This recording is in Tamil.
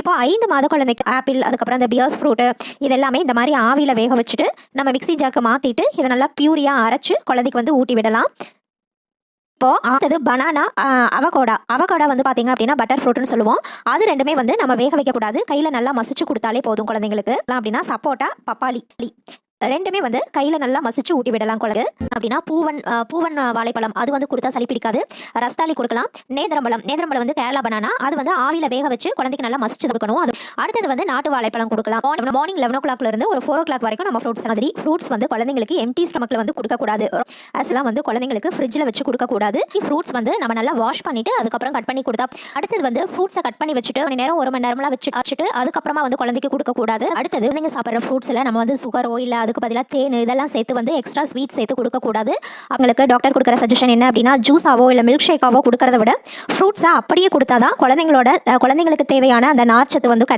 இப்போ ஐந்து மாத குழந்தைக்கு ஆப்பிள் அதுக்கப்புறம் இந்த பியர்ஸ் ஃப்ரூட்டு இதெல்லாமே இந்த மாதிரி ஆவியில் வேக வச்சுட்டு நம்ம மிக்ஸி ஜாருக்கு மாற்றிட்டு இதை நல்லா பியூரியாக அரைச்சு குழந்தைக்கு வந்து ஊட்டி விடலாம். இப்போது அடுத்தது பனானா அவகோடா அவகோடா வந்து பார்த்தீங்க அப்படின்னா பட்டர் ஃப்ரூட்னு சொல்லுவோம். அது ரெண்டுமே வந்து நம்ம வேக வைக்கக்கூடாது. கையில் நல்லா மசிச்சு கொடுத்தாலே போதும் குழந்தைங்களுக்கு. அப்படின்னா சப்போட்டா பப்பாளி. ரெண்டுமே வந்து கையில் நல்லா மசிச்சு ஊட்டி விடலாம் குழந்தை அப்படின்னா பூவன் பூவன் வாழைப்பழம் அது வந்து கொடுத்தா சளி பிடிக்காது. ரஸ்தாலி கொடுக்கலாம். நேந்திரம்பழம் நேந்திரம்பழம் வந்து கேரளா பனானா. அது வந்து ஆவியில் வேக வச்சு குழந்தைக்கு நல்லா மசிச்சு கொடுக்கணும். அது அடுத்தது வந்து நாட்டு வாழைப்பழம் கொடுக்கலாம். மார்னிங் லெவன் ஓ கிளாக்ல இருந்து ஒரு ஃபோர் ஓ கிளாக் வரைக்கும் நம்ம ஃப்ரூட்ஸ் மாதிரி ஃப்ரூட்ஸ் வந்து குழந்தைங்களுக்கு எம்டி ஸ்டமக்கில் வந்து கொடுக்கக்கூடாது அதெல்லாம் வந்து குழந்தைங்களுக்கு ஃப்ரிட்ஜில் வச்சு கொடுக்கக்கூடாது ஃப்ரூட்ஸ் வந்து நம்ம நல்லா வாஷ் பண்ணிட்டு அதுக்கப்புறம் கட் பண்ணி கொடுத்தா அடுத்தது வந்து ஃப்ரூட்ஸை கட் பண்ணி வச்சுட்டு மணி நேரம் ஒரு மணி நேரம்லாம் வச்சு வச்சுட்டு அதுக்கப்புறமா வந்து குழந்தைக்கு கொடுக்கக்கூடாது அடுத்தது நீங்கள் சாப்பிட்ற ஃப்ரூட்ஸில் நம்ம வந்து சுகரோ இல்லை அதுக்கு பதிலாக தேன் இதெல்லாம் சேர்த்து வந்து எக்ஸ்ட்ரா ஸ்வீட் சேர்த்து கொடுக்கக்கூடாது அவங்களுக்கு டாக்டர் கொடுக்குற சஜஷன் என்ன அப்படின்னா ஜூஸாவோ இல்லை மில்க் ஷேக்காவோ கொடுக்கறத விட ஃப்ரூட்ஸை அப்படியே கொடுத்தா தான் குழந்தைங்களோட குழந்தைங்களுக்கு தேவையான அந்த நார்ச்சத்து வந்து கிடைக்கும்.